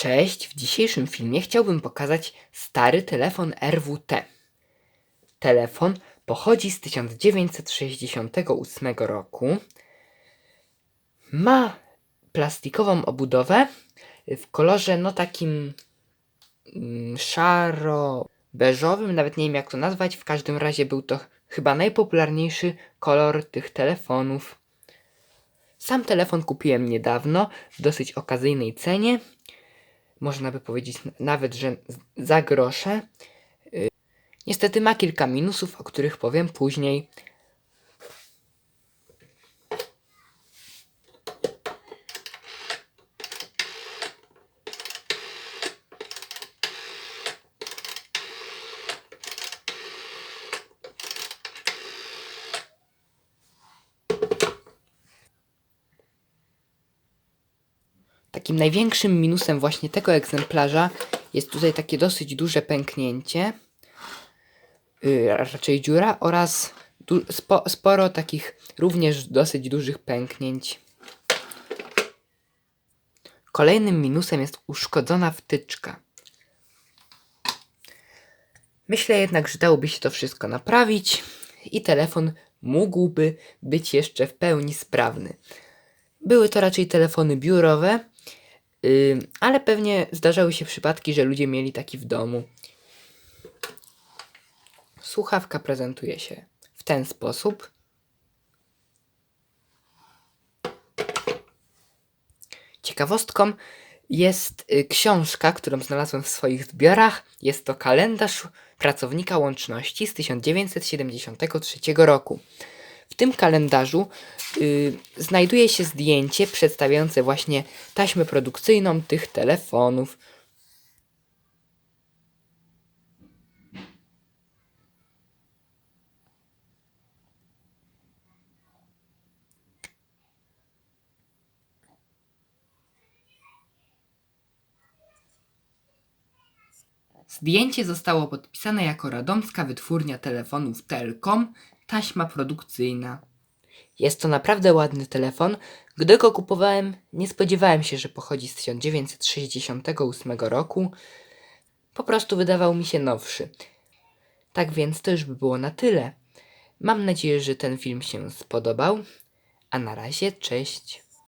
Cześć, w dzisiejszym filmie chciałbym pokazać stary telefon RWT. Telefon pochodzi z 1968 roku. Ma plastikową obudowę w kolorze no takim mm, szaro-beżowym, nawet nie wiem jak to nazwać. W każdym razie był to chyba najpopularniejszy kolor tych telefonów. Sam telefon kupiłem niedawno w dosyć okazyjnej cenie można by powiedzieć nawet, że za grosze. Y, Niestety ma kilka minusów, o których powiem później. Takim największym minusem właśnie tego egzemplarza jest tutaj takie dosyć duże pęknięcie, a raczej dziura oraz sporo takich również dosyć dużych pęknięć. Kolejnym minusem jest uszkodzona wtyczka. Myślę jednak, że dałoby się to wszystko naprawić i telefon mógłby być jeszcze w pełni sprawny. Były to raczej telefony biurowe, Ale pewnie zdarzały się przypadki, że ludzie mieli taki w domu. Słuchawka prezentuje się w ten sposób. Ciekawostką jest y, książka, którą znalazłem w swoich zbiorach. Jest to kalendarz pracownika łączności z 1973 roku. W tym kalendarzu y, znajduje się zdjęcie przedstawiające właśnie taśmę produkcyjną tych telefonów. Zdjęcie zostało podpisane jako radomska wytwórnia telefonów Telkom, taśma produkcyjna. Jest to naprawdę ładny telefon. Gdy go kupowałem, nie spodziewałem się, że pochodzi z 1968 roku. Po prostu wydawał mi się nowszy. Tak więc to już by było na tyle. Mam nadzieję, że ten film się spodobał. A na razie, cześć.